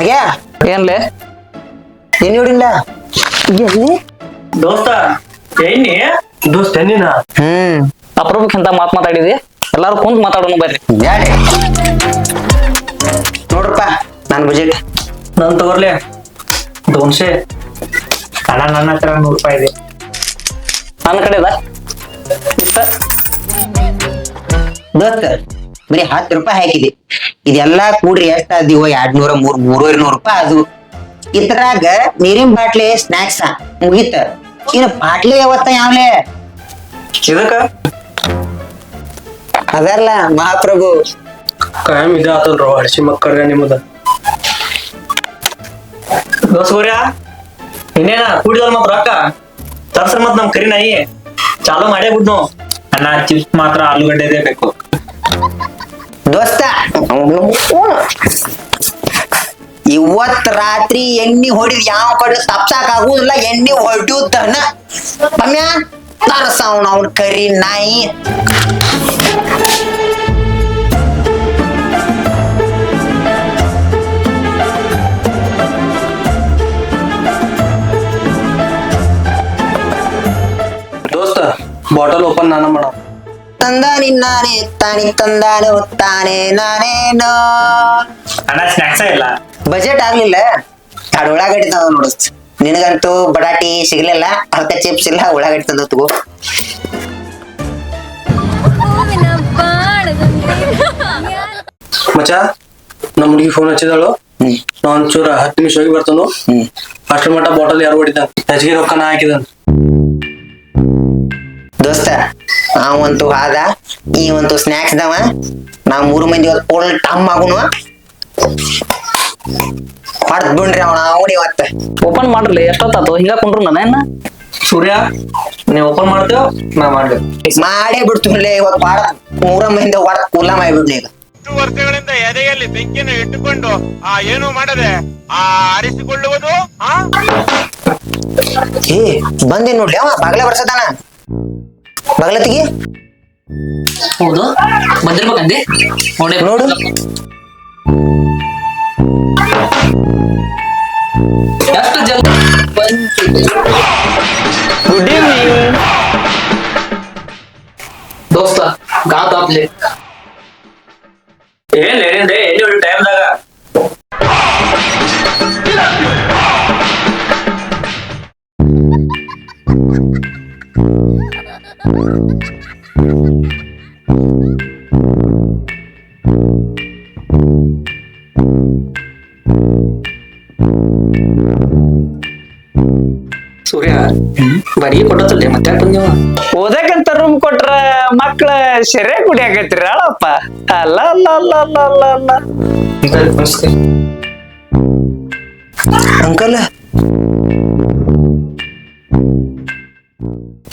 ಏನ್ಲೆ? ಎಣ್ಣೆ ಹೊಡಿಲ್ಲ ಎಲ್ಲಿ? ದೋಸ್ತ ಎಣ್ಣಿ ದೋಸ್ತ ಎಣ್ಣಿನ ಹ್ಮ್. ಅಪರೂಪಕ್ಕಿಂತ ಮಾತ್ ಮಾತಾಡಿದಿ? ಎಲ್ಲಾರು ಕುಂತ ಮಾತಾಡೋಣ ಬರ್ರಿ. ಬ್ಯಾಡೆ. ನೋಡ್ರಪ್ಪ ನನ್ನ ಬಜೆಟ್ ನನ್ ತಗೋರ್ಲೆ. ದೋನ್ಸೆ. ಅಣ್ಣ ನನ್ನ ಹತ್ರ ನೂರು ರೂಪಾಯಿ ಇದೆ. ನನ್ನ ಕಡೆದ? ಇಷ್ಟ ದೋಸ್ತ ಬರೀ ಹತ್ತು ರೂಪಾಯಿ ಹಾಕಿದೆ. ಇದೆಲ್ಲಾ ಕೂಡ್ರಿ ಎಷ್ಟ ಅದಿವ ಎರಡ್ ನೂರ ಮೂರ್ ಮೂರುವರೆ ನೂರು ರೂಪಾಯಿ ಅದು ಇದ್ರಾಗ ನೀರಿನ ಬಾಟ್ಲಿ ಸ್ನಾಕ್ಸ್ ಮುಗೀತ. ಇನ್ನು ಬಾಟ್ಲಿ ಯಾವತ್ತ ಯಾವ್ಲೆ? ಇದಕ್ಕ ಅದಲ್ಲ ಮಹಾಪ್ರಭು. ಕಾಯಂ ಇದ ಆತಲ್ರೋ ಮಕ್ಕಳ ನಿಮ್ಮದ ದೋಸ್ಗೋರ್ಯ ಇನ್ನೇನ? ಕೂಡಿದಲ್ ಮತ್ ರೊಕ್ಕ? ತರ್ಸ್ರ ಮತ್ ನಮ್ ಕರಿ ನಾಯಿ ಚಾಲು ಮಾಡೇ ಬಿಡ್ನು. ಅಣ್ಣ ಚಿಪ್ಸ್ ಮಾತ್ರ ಆಲೂಗಡ್ಡೆದೇ ಬೇಕು. ಇವತ್ ರಾತ್ರಿ ಎಣ್ಣಿ ಹೊಡಿದ್ ಯಾವ ಕಡೆ ತಪ್ಸಾಕ್ ಆಗುದಿಲ್ಲ, ಎಣ್ಣಿ ಹೊಡಿಯುದನ್ನ ಪಮ್ಯ ಅವ್ನ ಅವ್ನ ಕರಿ ನಾಯಿ. ದೋಸ್ತ ಬಾಟಲ್ ಓಪನ್ ನಾನು ಮಾಡ ತಂದ ನಿನ್ನಾನೆ ತಾನಿ ತಂದಾನೆ ತಾನೆ ನಾನೇನೋ. ಅಣ್ಣ ಸ್ನಾಕ್ಸ್ ಇಲ್ಲ? ಬಜೆಟ್ ಆಗ್ಲಿಲ್ಲ. ಎರಡು ಉಳ್ಳಾಗಡ್ಡಿ ತಂದ ನೋಡು. ನಿನಗಂತೂ ಬಟಾಟಿ ಸಿಗ್ಲಿಲ್ಲ ಅದಕ್ಕೆ ಚಿಪ್ಸ್ ಇಲ್ಲ ಉಳ್ಳಾಗಡ್ಡಿ ತಂದ ತಗೋ. ಮಚ್ಚ ನಮ್ಮ ಹುಡುಗಿ ಫೋನ್ ಹಚ್ಚಿದಳು. ನಾನ್ ನಾ ಒಂಚೂರ ಹತ್ತು ನಿಮಿಷ ಹೋಗಿ ಬರ್ತಾನು. ಅಷ್ಟು ಅಷ್ಟ್ರ ಮಟ್ಟ ಬಾಟಲ್ ಯಾರು ಹೊಡಿದ ಹೆಚ್ಚಿಗೆ ರೊಕ್ಕ ನಾ ಹಾಕಿದನ್. ದೋಸ್ತ ಅವಂತೂ ಆದ ಒಂದು ಸ್ನಾಕ್ಸ್ ದವ. ನಾವ್ ಮೂರು ಮಂದಿ ಇವತ್ತು ಫುಲ್ ಟಮ್ ಆಗುನು. ಹೊಡ್ದ್ ಬಿಡ್ರಿ ಅವನ ಅವನಿ ಇವತ್ತ ಓಪನ್ ಮಾಡ್ರಲಿ ಎಷ್ಟೊತ್ತಾತು? ಹಿಂಗ ಕುಂಡ್ರು ನಾನೇನ ಸೂರ್ಯ ನೀವು ಓಪನ್ ಮಾಡ್ತೇವ ನಾ ಮಾಡ್ಲಿ ಮಾಡೇ ಬಿಡ್ತೀನಿ ಇವತ್ತು ಬಾಳ ಮೂರ ಮಂದಿ ಹೊಡ್ ಕುಲ್ಲ ಮಾಡಿಬಿಡ್ಲಿ ಈಗ. ವರ್ಷಗಳಿಂದ ಎದೆಯಲ್ಲಿ ಬೆಂಕಿಯನ್ನು ಇಟ್ಟುಕೊಂಡು ಆ ಏನು ಮಾಡದೆ ಆ ಆರಿಸಿಕೊಳ್ಳುವುದು ಆ? ಏ ಬಂದಿ ನೋಡ್ಲಿ ಅವ ಬಾಗ್ಲ ಬರ್ಸದಾನ. ಬಾಗ್ಲ ತೆಗಿ ಹೌದು. ಬಂದಿರ್ಬೇಕಂದಿ ನೋಡಿ ನೋಡು. ಎಷ್ಟು ಜಲ್ದಿ ಗುಡ್ ಈವ್ನಿಂಗ್ ದೋಸ್ತ ಗಾತಾಪ್ಲಿ ಏನ್ ಸೂರ್ಯ ಬರೀ ಕೊಟ್ಟತ್ತಲ್ಲ ಮತ್ತೆ ಬಂದೇವ? ಓದಕಂತ ರೂಮ್ ಕೊಟ್ರ ಮಕ್ಳ ಸೆರೆ ಕುಡಿಯಾಕತ್ರಿ ಅಳಪ್ಪ ಅಲ್ಲ ಅಲ್ಲ ಅಲ್ಲ ಅಲ್ಲ ಅಲ್ಲ ಅಲ್ಲ. ಅಂಕಲ್?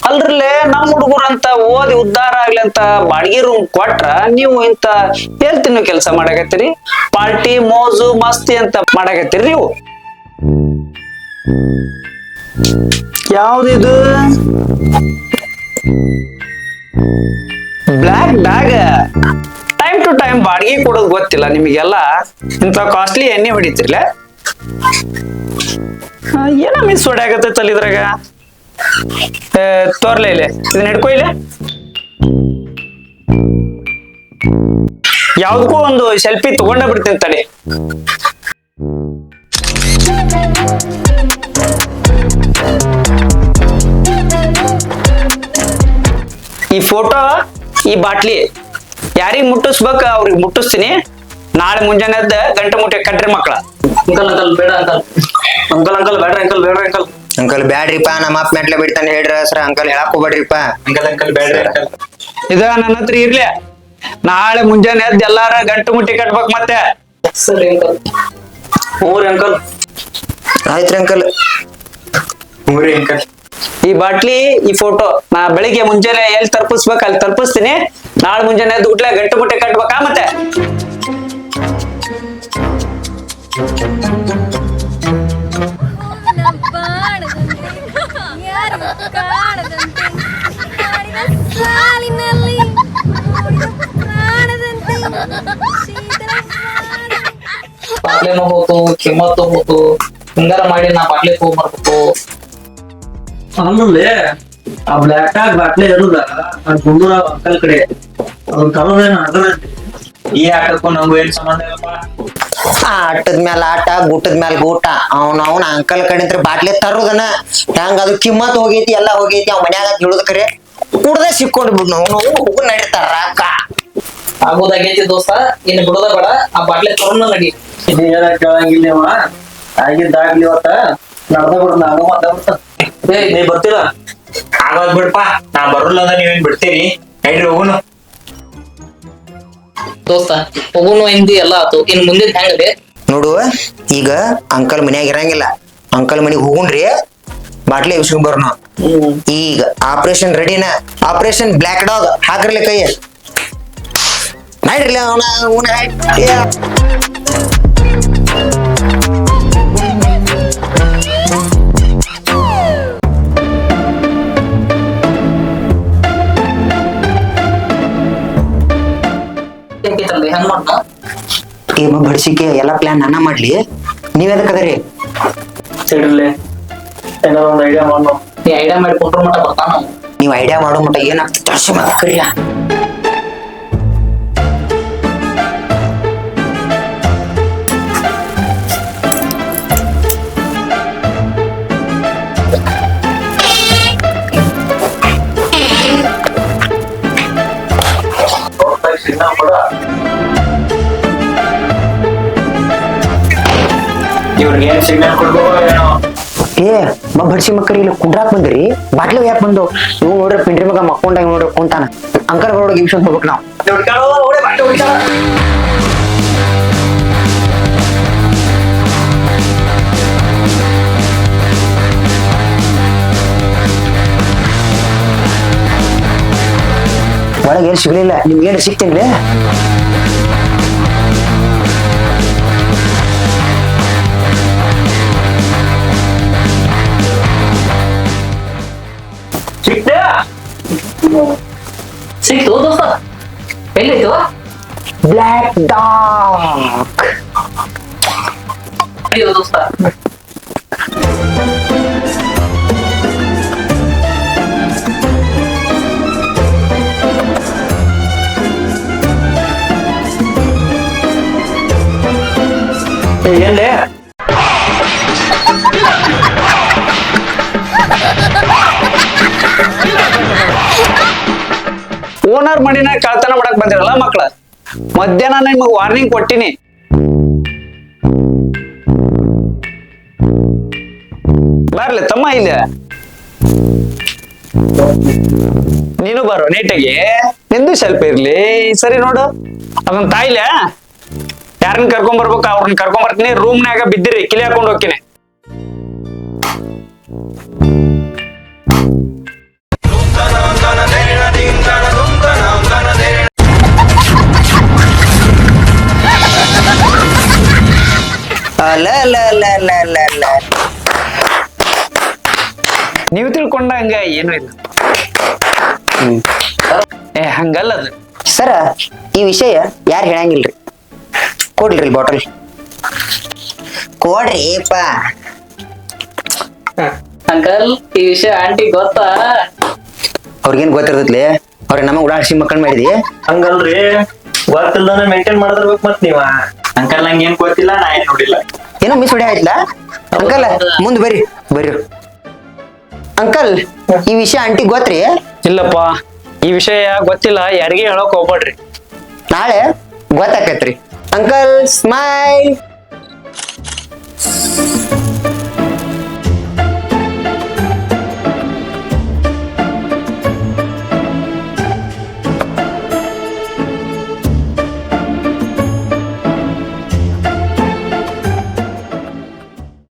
ಅಲ್ರಲ್ಲೇ ನಮ್ ಹುಡುಗರು ಅಂತ ಓದಿ ಉದ್ದಾರ ಆಗ್ಲಿ ಅಂತ ಬಾಡಿಗೆ ರೂಮ್ ಕೊಟ್ರ ನೀವು ಇಂತ ಎಲ್ ತಿನ್ನೋ ಕೆಲಸ ಮಾಡಾಕತ್ತೀರಿ? ಪಾರ್ಟಿ ಮೋಜು ಮಸ್ತಿ ಅಂತ ಮಾಡಾಕತ್ತೀರಿ ನೀವು? ಯಾವ್ದಿದು? Black bag. Time to time ಬಾಡಿಗೆ ಕೊಡೋದು ಗೊತ್ತಿಲ್ಲ ನಿಮಗೆಲ್ಲ. ಇಂಥ ಕಾಸ್ಟ್ಲಿ ಎಣ್ಣೆ ಹೊಡಿತಿರ್ಲ? ಏನ ಮಿಸ್ ಹೊಡ್ಯಾಗತ್ತೈತಲ್ಲ ಇದ್ರಾಗ. ತೋರ್ಲೆ ಇಲ್ಲ. ಇದನ್ನ ಹಿಡ್ಕೊ ಇಲ್ಲ. ಯಾವ್ದಕ್ಕೂ ಒಂದು ಸೆಲ್ಫಿ ತಗೊಂಡ ಬಿಡ್ತೀನಿ ತಡಿ ಫೋಟೋ ಈ ಬಾಟ್ಲಿ. ಯಾರಿಗ್ ಮುಟ್ಟಿಸ್ಬೇಕ ಅವ್ರಿಗೆ ಮುಟ್ಟಿಸ್ತೀನಿ. ನಾಳೆ ಮುಂಜಾನೆ ಎದ್ದ ಗಂಟೆ ಮುಟ್ಟೆ ಕಟ್ರಿ ಮಕ್ಕಳ ಅಂಕಲ್ ಅಂಕಲ್ ಬೇಡ ಅಂಕಲ್. ಅಂಕಲ್ ಅಂಕಲ್ ಬೇಡ ಅಂಕಲ್ ಬೇಡ ಅಂಕಲ್. ಅಂಕಲ್ ಬ್ಯಾಡ್ರಿಪ್ಪ ನಮ್ಮ ಅಪ್ಪ ಮೆಟ್ಲೆ ಬಿಡ್ತಾನೆ ಹೇಳ್ರಿ ಸರ್. ಅಂಕಲ್ ಹೇಳಕ್ ಹೋಗ್ಬೇಡ್ರಿಪ್ಪ. ಅಂಕಲ್ ಅಂಕಲ್ ಬೇಡ್ರಿ ಅಂಕಲ್. ಇದ ನನ್ನ ಹತ್ರ ಇರ್ಲಿ. ನಾಳೆ ಮುಂಜಾನೆ ಎದ್ದು ಎಲ್ಲಾರ ಗಂಟು ಮುಟ್ಟಿ ಕಟ್ಬೇಕು ಮತ್ತೆ. ಸರಿ ಅಂಕಲ್. ಮೂರಿ ಅಂಕಲ್. ಆಯ್ತ್ರಿ ಅಂಕಲ್. ಮೂರಿ ಅಂಕಲ್. ಈ ಬಾಟ್ಲಿ, ಈ ಫೋಟೋ ನಾ ಬೆಳಿಗ್ಗೆ ಮುಂಜಾನೆ ಎಲ್ಲಿ ತಲುಪಿಸ್ಬೇಕು ಅಲ್ಲಿ ತಲುಪಿಸ್ತೀನಿ ನಾಳೆ ಮುಂಜಾನೆ ಗುಟ್ಲೆ ಗಂಟು ಮುಟ್ಟೆ ಕಟ್ಬೇಕಾ ಮತ್ತೆ. ಬಾಟ್ಲಿನೂ ಹೋತು ಕಿಮ್ಮತ್ತು ಹೋತು ಹಿಂಗಾರ ಮಾಡಿ ನಾ ಬಾಟ್ಲಿ ತಗೊಂಡ್ಬರ್ಬೇಕು ಆಮೇಲೆ ಆ ಬ್ಲಾಕ್ ಆಗ್ ಬಾಟ್ಲೆ ಇರುದ. ಆ ಗುಂಡೂರ ಅಂಕಲ್ ಕಡೆ. ಅದನ್ನ ತರೋದೇನ ಅದನ್ನ ಈ ಆಟಕ್ಕೂ ನಮಗೂ ಏನ್ ಸಂಬಂಧ ಇಲ್ಲಪ್ಪ? ಆಟದ ಮ್ಯಾಲ ಆಟ ಗೂಟದ ಮೇಲೆ ಗೂಟ. ಅವ್ನ ಅವ್ನ ಅಂಕಲ್ ಕಡೆ ಬಾಟ್ಲೆ ತರೋದನ ಹಂಗ ಅದು ಕಿಮ್ಮತ್ ಹೋಗೈತಿ ಎಲ್ಲ ಹೋಗೈತಿ. ಅವ್ ಮನ್ಯಾಗ ಹೇಳುದ ಕರೆ. ಕುಡ್ದ ಸಿಕ್ಕೊಂಡು ಬಿಡ್ ಅವ್ನು ಹೋಗು ನಡೀತಾರ ಅಕ್ಕ ಆಗೋದಾಗೈತಿ ದೋಸ್ತ. ಇನ್ನು ಬಿಡೋದ ಬೇಡ. ಆ ಬಾಟ್ಲೆ ತಗೊಂಡ ನಡಿ. ಕೇಳಂಗಿಲ್ಲ ಅವ ಆಗಿದ್ದಾಗ್ಲಿ ಇವತ್ತ ನಡ್ದ ಬಿಡ ನಾನು ಬಿಡ್ತ ಏ ನೀ ಬರ್ತೀರ? ಆಗೋದ್ ಬಿಡ್ಪ ನಾ ಬರೋಲ್ಲ ಅಂದ್ರೆ ನೀವೇನ್ ಬಿಡ್ತೀರಿ? ನೈಡ್ರಿ ಹೋಗುನು. ದೋಸ್ತ ಹೋಗುನು ಹಿಂದಿ ಎಲ್ಲ ಆತು. ಇನ್ ಮುಂದಿನ ಹೆಂಗದೆ ನೋಡು ಈಗ ಅಂಕಲ್ ಮನ್ಯಾಗ ಇರಂಗಿಲ್ಲ. ಅಂಕಲ್ ಮನೆಗೆ ಹೋಗುಣ್ರಿ ಬಾಟ್ಲಿ ಇಸ್ಕೊಂಡ್ ಬರ್ನ ಈಗ ಆಪರೇಷನ್ ರೆಡಿನ? ಆಪರೇಷನ್ ಬ್ಲ್ಯಾಕ್ ಡಾಗ್ ಹಾಕ್ರಲಿ ಕೈ ನೈಡ್ರಲ್ಲ ಅವನ ಅವನ ಟೀಮ್ ಬಡ್ಸಿಕೆ ಎಲ್ಲ ಪ್ಲಾನ್ ನನ್ನ ಮಾಡ್ಲಿ? ನೀವ್ ಎದಕ್ಕದರಿ ಸಿಡ್ರಲಿ. ಏನೋ ಒಂದು ಐಡಿಯಾ ಮಾಡೋ. ನೀ ಐಡಿಯಾ ಮಾಡಿ ಕೊಟ್ಟರು ಮಟ ಬರ್ತಾನ. ನೀವ್ ಐಡಿಯಾ ಮಾಡೋ ಮಟ್ಟ ಏನಾಗ್ತದೆ ತರ್ಸಿ ಕರಿಯ. ಇವ್ರಿಗೆ ಏನ್ ಸಿಗ್ನಲ್ ಕೊಡ್ಬೇಕು ಏನೋ. ಏ ಮ ಬಡ್ಸಿ ಮಕ್ಕಳು ಇಲ್ಲಿ ಕುಂಡ್ರಾಕ್ ಬಂದ್ರಿ. ಬಾಟ್ಲಿ ಯಾಕೆ ಬಂದು? ಇವ್ ನೋಡ್ರಿ ಪಿಂಡ್ರಿ ಮಗ ಮಕ್ಕೊಂಡಾಗ ನೋಡ್ರಿ ಕುಂತಾನ. ಅಂಕಲ್ ಬರೋಡ್ ಗಿಮ್ಸನ್ ಹೋಗ್ಬೇಕು ನಾವು. ಹುಡ್ಕಾಡೋ ಓಡೆ ಬಾಟ್ಲಿ ಹುಡ್ಕಾಡ ಒಳಗೆ ಏನು ಸಿಗ್ಲಿಲ್ಲ? ನಿಮ್ಗೆ ಏನು ಸಿಗ್ತೀನಿ ಸಿಕ್ತು ದೋಸ್ತ ಎಲ್ಲೈತು ಬ್ಲ್ಯಾಕ್ ಡಾಗ್ ಅಯ್ಯೋ ದೋಸ್ತ ಏನ್ಲೇ ಓನರ್ ಮಡಿನ ಕಳ್ತನ ಮಾಡಕ್ ಬಂದಿರಲ್ಲ ಮಕ್ಳ? ಮಧ್ಯಾಹ್ನ ನಿಮಗ್ ವಾರ್ನಿಂಗ್ ಕೊಟ್ಟಿನಿ. ಬರ್ಲಿ, ತಮ್ಮ ಇಲ್ಲ. ನೀನು ಬರೋ ನೀಟಾಗಿ. ನಿಂದು ಸ್ವಲ್ಪ ಇರ್ಲಿ. ಸರಿ ನೋಡು. ಅದನ್ ತಾಯಿಲ ಯಾರನ್ನ ಕರ್ಕೊಂಡ್ ಬರ್ಬೇಕು, ಅವ್ರನ್ನ ಕರ್ಕೊಂಡ್ ಬರ್ತೀನಿ. ರೂಮ್ನಾಗ ಬಿದ್ದಿರಿ, ಕಿಲಿ ಹಾಕೊಂಡು ಹೋಗ್ತೀನಿ. ಏನು ಇಲ್ಲ. ಏ ಹಂಗಲ್ಲ ಅದು. ಸರ ಈ ವಿಷಯ ಯಾರು ಹೇಳಂಗಿಲ್ರಿ? ಕೊಡ್ರಿ ಬಾಟಲ್ ಕೊಡ್ರಿ ಏಪ ಅಂಕಲ್ ಈ ವಿಷಯ ಆಂಟಿ ಗೊತ್ತಾ? ಅವ್ರಿಗೇನ್ ಗೊತ್ತಿರ್ತೈತ್ಲಿ? ಅವ್ರಿಗೆ ನಮಗ್ ಉಡಾಡ್ಸಿ ಮಕ್ಕಳು ಮಾಡಿದಿ? ಹಂಗಲ್ರಿ ಗೊತ್ತಿಲ್ದಾನೆ ಮೇಂಟೈನ್ ಮಾಡಿದ್ರಬೇಕು ಮತ್ ನೀವ. ಅಂಕಲ್ ನಂಗೆ ಏನ್ ಗೊತ್ತಿಲ್ಲ ನಾ ಏನ್ ನೋಡಿಲ್ಲ. ಏನೋ ಮಿಸ್ ಹೊಡಿ ಆಯ್ತಲ್ಲ ಅಂಕಲ್ ಮುಂದ್ ಬರ್ರಿ ಬರ್ರಿ. ಅಂಕಲ್ ಈ ವಿಷಯ ಆಂಟಿ ಗೊತ್ತ್ರಿ? ಇಲ್ಲಪ್ಪ ಈ ವಿಷಯ ಗೊತ್ತಿಲ್ಲ ಯಾರಿಗೆ ಹೇಳಕ್ ಹೋಗ್ಬೇಡ್ರಿ. ನಾಳೆ ಗೊತ್ತಾಕತ್ರಿ. Uncle smile